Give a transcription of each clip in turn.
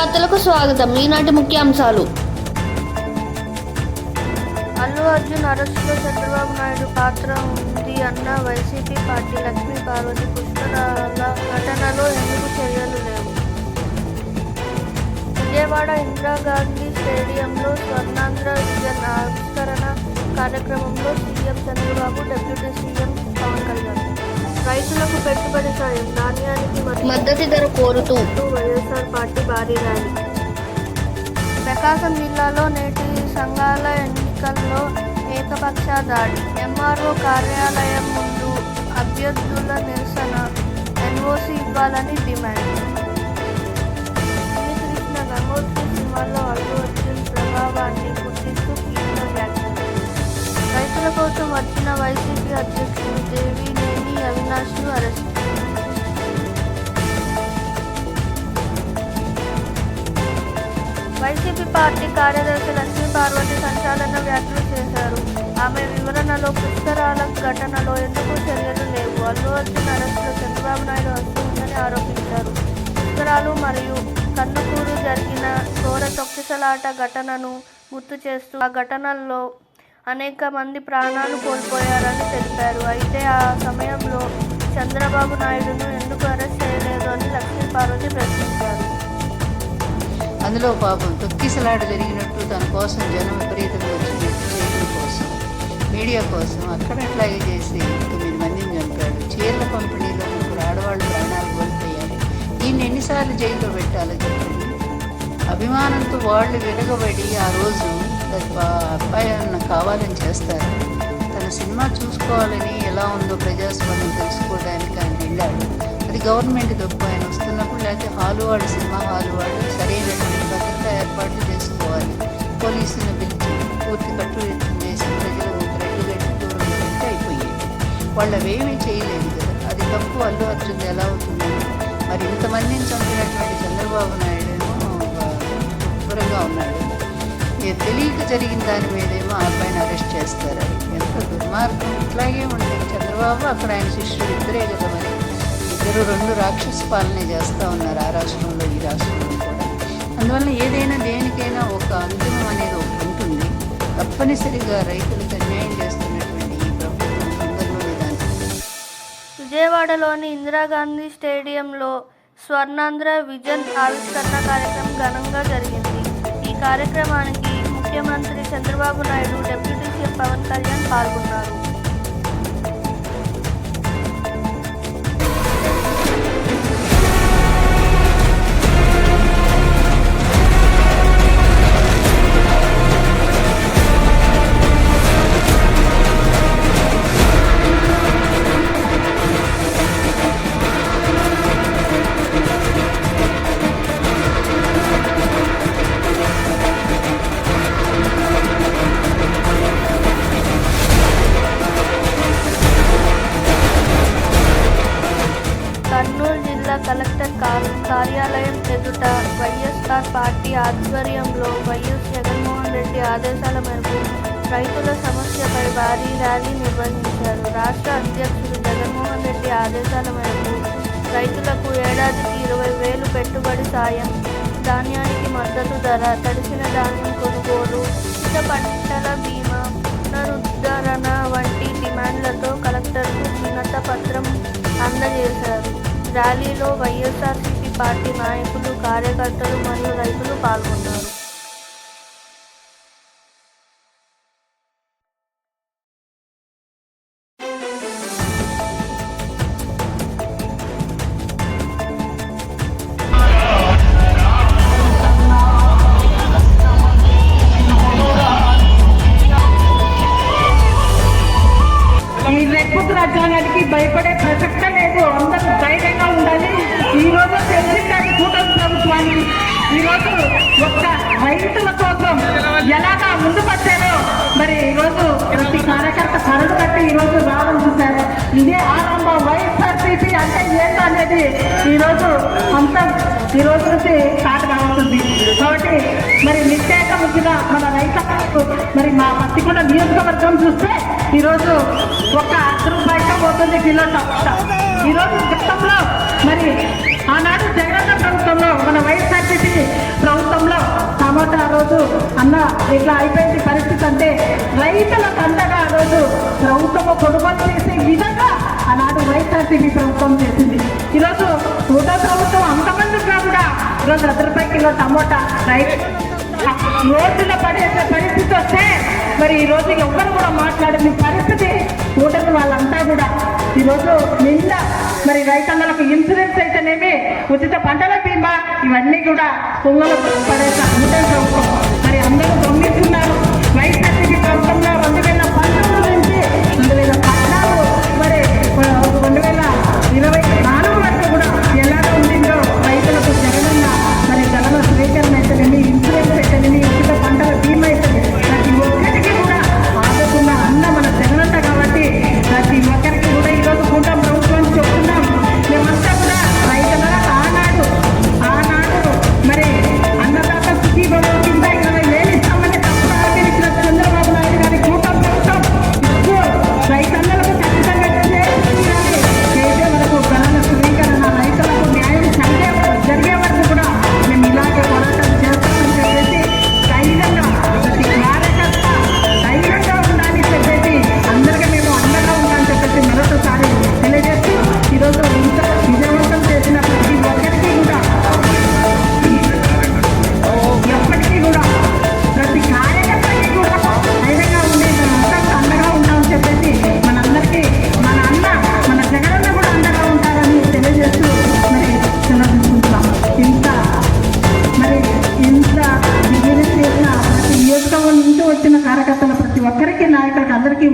వార్తలకు స్వాగతం. ఈనాటి ముఖ్యాంశాలు. అల్లు అర్జున్ అరెస్టులో చంద్రబాబు నాయుడు పాత్ర ఉంది అన్న వైసీపీ పార్టీ లక్ష్మీ పార్వతి పుష్కరాల ఘటనలో ఎందుకు చర్యలు లేవు? విజయవాడ ఇందిరాగాంధీ స్టేడియంలో స్వర్ణాంధ్ర విజన్ ఆవిష్కరణ కార్యక్రమంలో CM Chandrababu deputy CM Pawan Kalyan. రైతులకు పెట్టుబడి సాయం ధాన్యానికి మద్దతు ధర కోరుతూ. వైఎస్ఆర్ పార్టీ భారీ ర్యాలీ. ప్రకాశం జిల్లాలో నేటి సంఘాల ఎన్నికల్లో ఏకపక్ష దాడి. ఎంఆర్ఓ కార్యాలయం ముందు అభ్యర్థుల నిరసన ఎన్ఓసి ఇవ్వాలని డిమాండ్. కార్యదర్శి లక్ష్మీ పార్వతి సంచాలన వ్యాఖ్యలు చేశారు. ఆమె వివరణలో పుష్కరాల ఘటనలో ఎందుకు చర్యలు లేవు? అల్లు అర్జున్ అరెస్టులో చంద్రబాబు నాయుడు వస్తుందని ఉందని ఆరోపించారు. పుష్కరాలు మరియు కన్నుకూరు జరిగిన ఘోర తొక్కిసలాట ఘటనను గుర్తు చేస్తూ ఆ ఘటనల్లో అనేక మంది ప్రాణాలు కోల్పోయారని తెలిపారు. అయితే ఆ సమయంలో చంద్రబాబు నాయుడును ఎందుకు అరెస్ట్ చేయలేదు అని లక్ష్మీ పార్వతి ప్రశ్నించారు. అందులో పాపం తొక్కిసలాట జరిగినట్టు తన కోసం జనం విపరీతంగా వచ్చినట్టు చీరల కోసం మీడియా కోసం అక్కడ అట్లాగే చేసి తొమ్మిది మందిని చంపాడు. చీరల పంపిణీలో ముగ్గురు ఆడవాళ్ళు ప్రాణాలు కోల్పోయారు ఈయన ఎన్నిసార్లు జైల్లో పెట్టాలో చెప్పండి. అభిమానంతో వాళ్ళు విరగబడి ఆ రోజు అబ్బాయి అన్న కావాలని చేస్తారు? తన సినిమా చూసుకోవాలని ఎలా ఉందో ప్రజాస్వామ్యం తెలుసుకోవడానికి ఆయన వెళ్ళాడు. అది గవర్నమెంట్ తప్పు ఆయన వస్తున్నప్పుడు లేకపోతే హాలు వాడు సినిమా హాలు వాడు సరైనటువంటి భద్రత ఏర్పాట్లు చేసుకోవాలి. పోలీసులను పిలిచి పూర్తి కట్టు చేసి ప్రజలు రెడ్డి గట్టి దూరంగా వాళ్ళు అవేమీ చేయలేదు కదా. అది తప్పు అల్లు అర్జున్ ఎలా అవుతుంది? మరి ఇంతమందిని చంపినటువంటి చంద్రబాబు నాయుడు దూరంగా ఉన్నాడు. తెలియక జరిగిన దాని మీదేమో ఆ అబ్బాయిని అరెస్ట్ చేస్తారు. ఎంత దుర్మార్గం. ఇట్లాగే ఉంటుంది చంద్రబాబు అక్కడ ఆయన శిష్యుడు ఇద్దరే కదా మరి. ఇద్దరు రెండు రాక్షస పాలనే చేస్తూ ఉన్నారు ఆ రాష్ట్రంలో ఈ రాష్ట్రంలో కూడా. అందువల్ల ఏదైనా దేనికైనా ఒక అంతిమం అనేది ఒకటి ఉంటుంది. తప్పనిసరిగా రైతులకు అన్యాయం చేస్తున్నటువంటి ఈ ప్రభుత్వం తొందరలోనే విజయవాడలోని ఇందిరాగాంధీ స్టేడియంలో స్వర్ణాంధ్ర విజన్ ఆవిష్కరణ కార్యక్రమం ఘనంగా జరిగింది. ఈ కార్యక్రమానికి ముఖ్యమంత్రి చంద్రబాబు నాయుడు డిప్యూటీ సీఎం పవన్ కళ్యాణ్ పాల్గొన్నారు. కలెక్టర్ కార్యాలయం ఎదుట వైఎస్ఆర్ పార్టీ ఆధ్వర్యంలో వైఎస్ జగన్మోహన్ రెడ్డి ఆదేశాల మేరకు రైతుల సమస్యపై భారీ ర్యాలీ నిర్వహించారు. రాష్ట్ర అధ్యక్షుడు జగన్మోహన్ రెడ్డి ఆదేశాల మేరకు రైతులకు ఏడాదికి ఇరవై వేలు పెట్టుబడి సాయం ధాన్యానికి మద్దతు ధర తడిసిన ధాన్యం కొనుగోలు ఇత పంటల బీమా పునరుద్ధరణ వంటి డిమాండ్లతో కలెక్టర్కు వినత పత్రం అందజేశారు. ర్యాలీలో వైఎస్ఆర్సీపీ పార్టీ నాయకులు కార్యకర్తలు మరియు రైతులు పాల్గొన్నారు. భయపడే లేదు అందరూ ధైర్యంగా ఉండాలి. ఈ రోజు తెలిసిందని కూటమి ప్రభుత్వాన్ని ఈ రోజు ఒక్క రైతుల కోసం ఎలాగా ముందుకొచ్చారో మరి ఈ రోజు ప్రతి కార్యకర్త కరడు కట్టి ఈ రోజు రావడం చూశారు. ఇదే ఆరంభం వైఎస్ఆర్సీపీ అంటే ఏంటో అనేది ఈ రోజు అంత. ఈ రోజు నుంచి స్టార్ట్ సంబంధించిన మన రైతు మరి మా పత్తికొండ నియోజకవర్గం చూస్తే ఈరోజు ఒక అర్ధ రూపాయి పోతుంది కిలో టమాటా. ఈరోజు గతంలో మరి ఆనాడు జగనన్న ప్రభుత్వంలో మన వైఎస్ఆర్సీపీ ప్రభుత్వంలో టమాటా రోజు అన్న ఇట్లా అయిపోయింది పరిస్థితి అంటే రైతులకు ఆ రోజు ప్రభుత్వము కొనుగోలు చేసే విధంగా ఆనాడు వైఎస్ఆర్సీపీ ప్రభుత్వం చేసింది. ఈరోజు నూట ప్రభుత్వం అంతమంది కూడా ఈరోజు రూపాయల కిలో టమోటా రైతు రోడ్డున పడేసే పరిస్థితి వస్తే మరి ఈ రోజు ఎవ్వరు కూడా మాట్లాడని పరిస్థితి ఓటర్లు వాళ్ళంతా కూడా. ఈరోజు నిన్న మరి రైతన్నలకు ఇన్సూరెన్స్ అయితేనేమి ఉచిత పంటల బీమా ఇవన్నీ కూడా పొంగలు పడేసే మరి అందరూ తొమ్మిది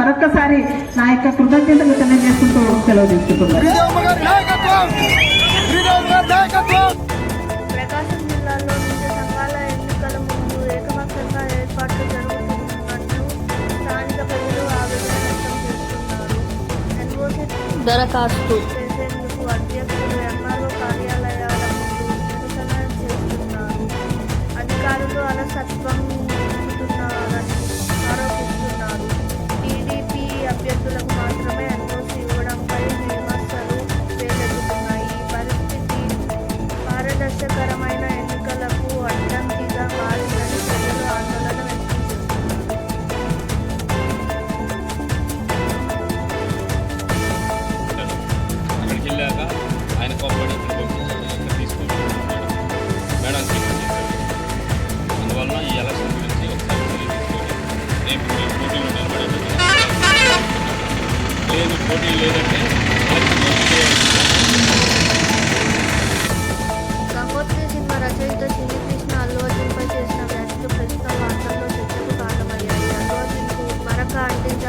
మరొక్కసారి నా యొక్క కృతజ్ఞతలు తెలియజేసుకుంటూ సెలవు తీసుకుంటున్నాను. ప్రకాశం జిల్లాలో వివిధ సంఘాల ఎన్నికల ముందు ఏకపక్షంగా ఏర్పాట్లు జరుగుతున్నట్లు స్థానిక ప్రజలు ఆవేదన వ్యక్తం చేస్తున్నారు. దరఖాస్తు.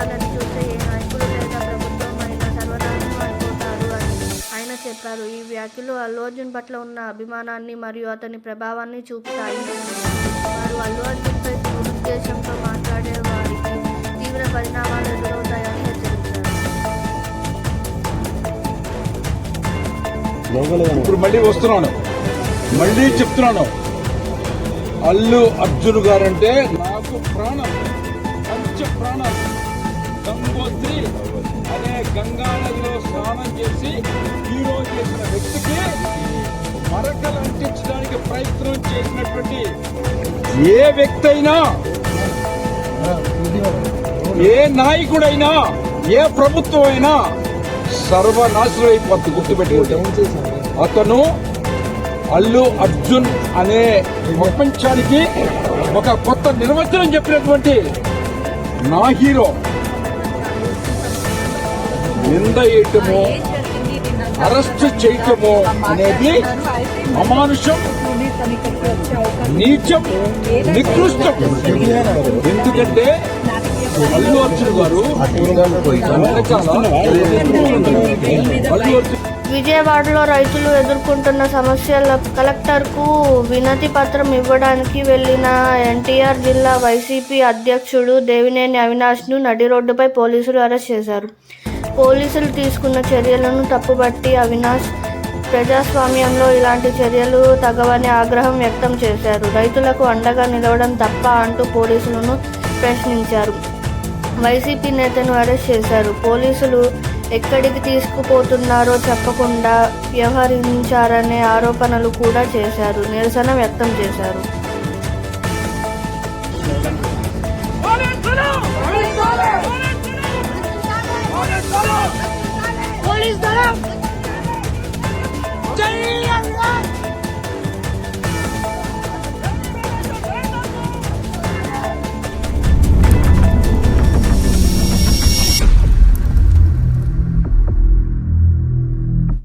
వాళ్ళని చూస్తే ఏ నాయకుడు లేదా ప్రభుత్వం అయినా సర్వనాశనం అయిపోతారు అని ఆయన చెప్పారు. ఈ వ్యాఖ్యలు అల్లు అర్జున్ పట్ల ఉన్న అభిమానాన్ని మరియు అతని ప్రభావాన్ని చూపుతాయి. వారు అల్లు అర్జున్పై దురుద్దేశంతో మాట్లాడే వారికి తీవ్ర పరిణామాలు ఎదురవుతాయని హెచ్చరించారు. ఇప్పుడు మళ్ళీ వస్తున్నాను. మళ్ళీ చెప్తున్నాను. అల్లు అర్జున్ గారంటే నాకు ప్రాణం. పంచ ప్రాణం. గంగోత్రి అనే గంగా నదిలో స్నానం చేసి హీరో చేసిన వ్యక్తికి మరకలు అంటించడానికి ప్రయత్నం చేసినటువంటి ఏ వ్యక్తి అయినా ఏ నాయకుడైనా ఏ ప్రభుత్వం అయినా సర్వనాశనం అయిపోతుంది గుర్తుపెట్టుకుంటే అతను అల్లు అర్జున్ అనే ప్రపంచానికి ఒక కొత్త నిర్వచనం చెప్పినటువంటి నా హీరో. నింద వేయటము అరెస్ట్ చేయటము అనేది అమానుషం నీచం నికృష్టం. ఎందుకంటే అల్లు అర్జున్ గారు విజయవాడలో రైతులు ఎదుర్కొంటున్న సమస్యల కలెక్టర్కు వినతి పత్రం ఇవ్వడానికి వెళ్ళిన ఎన్టీఆర్ జిల్లా వైసీపీ అధ్యక్షుడు దేవినేని అవినాష్ను నడి రోడ్డుపై పోలీసులు అరెస్ట్ చేశారు. పోలీసులు తీసుకున్న చర్యలను తప్పుబట్టి అవినాష్ ప్రజాస్వామ్యంలో ఇలాంటి చర్యలు తగవని ఆగ్రహం వ్యక్తం చేశారు. రైతులకు అండగా నిలవడం తప్ప అంటూ పోలీసులను ప్రశ్నించారు. వైసీపీ నేతను అరెస్ట్ చేశారు. పోలీసులు ఎక్కడికి తీసుకుపోతున్నారో చెప్పకుండా వ్యవహరించారనే ఆరోపణలు కూడా చేశారు. నిరసన వ్యక్తం చేశారు.